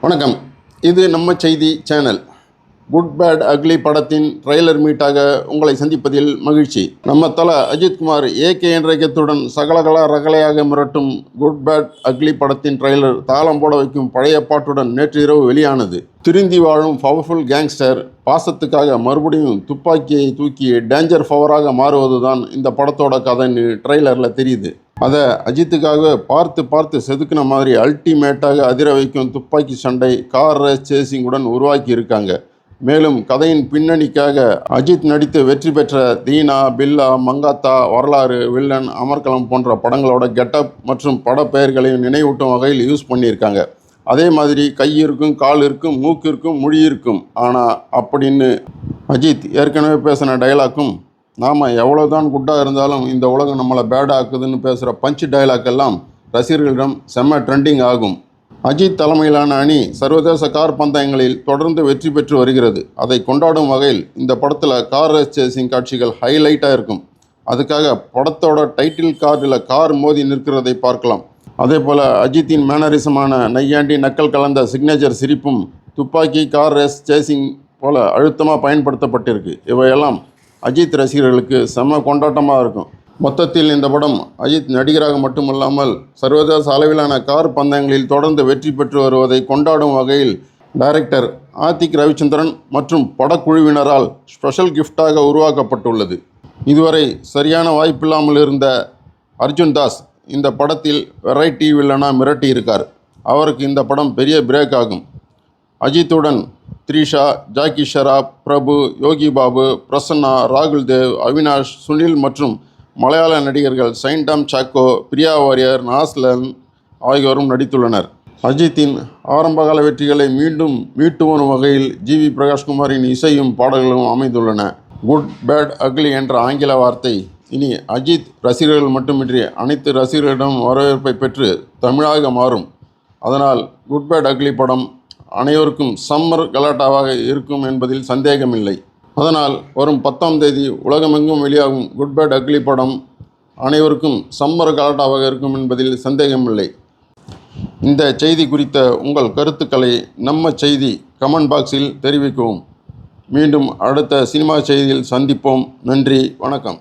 வணக்கம். இது நம்ம செய்தி சேனல். குட் பேட் அக்லி படத்தின் ட்ரெய்லர் மீட்டாக உங்களை சந்திப்பதில் மகிழ்ச்சி. நம்ம தல அஜித்குமார் ஏகே என்ற இயக்கத்துடன் சகலகலா ரகலையாக மிரட்டும் குட் பேட் அக்லி படத்தின் ட்ரெய்லர் தாளம் போட வைக்கும் பழைய பாட்டுடன் நேற்று இரவு வெளியானது. திருந்தி வாழும் பவர்ஃபுல் கேங்ஸ்டர் பாசத்துக்காக மறுபடியும் துப்பாக்கியை தூக்கி டேஞ்சர் பவராக மாறுவதுதான் இந்த படத்தோட கதைன்னு ட்ரெய்லரில் தெரியுது. அதை அஜித்துக்காக பார்த்து பார்த்து செதுக்கின மாதிரி அல்டிமேட்டாக அதிர வைக்கும் துப்பாக்கி சண்டை கார் ரேஸ் சேசிங்குடன் உருவாக்கி இருக்காங்க. மேலும் கதையின் பின்னணிக்காக அஜித் நடித்து வெற்றி பெற்ற தீனா பில்லா மங்காத்தா வரலாறு வில்லன் அமர்கலம் போன்ற படங்களோட கெட்டப் மற்றும் படப்பெயர்களையும் நினைவூட்டும் வகையில் யூஸ் பண்ணியிருக்காங்க. அதே மாதிரி கை இருக்கும் கால் இருக்கும் மூக்கு இருக்கும் மொழி இருக்கும் ஆனால் அப்படின்னு அஜித் ஏற்கனவே பேசின டயலாக்கும் நாம் எவ்வளோதான் குட்டாக இருந்தாலும் இந்த உலகம் நம்மளை பேடாக்குதுன்னு பேசுகிற பஞ்ச் டைலாக் எல்லாம் ரசிகர்களிடம் செம்ம ட்ரெண்டிங் ஆகும். அஜித் தலைமையிலான அணி சர்வதேச கார் பந்தயங்களில் தொடர்ந்து வெற்றி பெற்று வருகிறது. அதை கொண்டாடும் வகையில் இந்த படத்தில் கார் ரேஸ் சேசிங் காட்சிகள் ஹைலைட்டாக இருக்கும். அதுக்காக படத்தோட டைட்டில் கார்டில் கார் மோதி நிற்கிறதை பார்க்கலாம். அதே போல் அஜித்தின் மேனரிசமான நையாண்டி நக்கல் கலந்த சிக்னேச்சர் சிரிப்பும் துப்பாக்கி கார் ரேஸ் சேசிங் போல அழுத்தமாக பயன்படுத்தப்பட்டிருக்கு. இவையெல்லாம் அஜித் ரசிகர்களுக்கு செம்ம கொண்டாட்டமாக இருக்கும். மொத்தத்தில் இந்த படம் அஜித் நடிகராக மட்டுமல்லாமல் சர்வதேச அளவிலான கார் பந்தயங்களில் தொடர்ந்து வெற்றி பெற்று வருவதை கொண்டாடும் வகையில் டைரக்டர் ஆதிக் ரவிச்சந்திரன் மற்றும் படக்குழுவினரால் ஸ்பெஷல் கிஃப்டாக உருவாக்கப்பட்டுள்ளது. இதுவரை சரியான வாய்ப்பில்லாமல் இருந்த அர்ஜுன் தாஸ் இந்த படத்தில் வெரைட்டி வில்லனாக மிரட்டி இருக்கார் அவருக்கு இந்த படம் பெரிய பிரேக் ஆகும். அஜித்துடன் த்ரிஷா ஜாக்கி ஷெராப் பிரபு யோகி பாபு பிரசன்னா ராகுல் தேவ் அவினாஷ் சுனில் மற்றும் மலையாள நடிகர்கள் சைன்டாம் சாக்கோ பிரியா வாரியர் நாஸ்லன் ஆகியோரும் நடித்துள்ளனர். அஜித்தின் ஆரம்பகால வெற்றிகளை மீண்டும் மீட்டு வரும் வகையில் ஜி வி பிரகாஷ்குமாரின் இசையும் பாடல்களும் அமைந்துள்ளன. குட் பேட் அக்லி என்ற ஆங்கில வார்த்தை. இனி அஜித் ரசிகர்கள் மட்டுமின்றி அனைத்து ரசிகர்களிடம் வரவேற்பை பெற்று தமிழாக மாறும். அதனால் குட் பேட் அக்லி படம் அனைவருக்கும் சம்மர் கலாட்டாவாக இருக்கும் என்பதில் சந்தேகமில்லை. அதனால் வரும் பத்தாம் தேதி உலகமெங்கும் வெளியாகும் குட் பேட் அக்லி படம் அனைவருக்கும் சம்மர் கலாட்டாவாக இருக்கும் என்பதில் சந்தேகமில்லை. இந்த செய்தி குறித்த உங்கள் கருத்துக்களை நம்ம செய்தி கமெண்ட் பாக்ஸில் தெரிவிக்கவும். மீண்டும் அடுத்த சினிமா செய்தியில் சந்திப்போம். நன்றி வணக்கம்.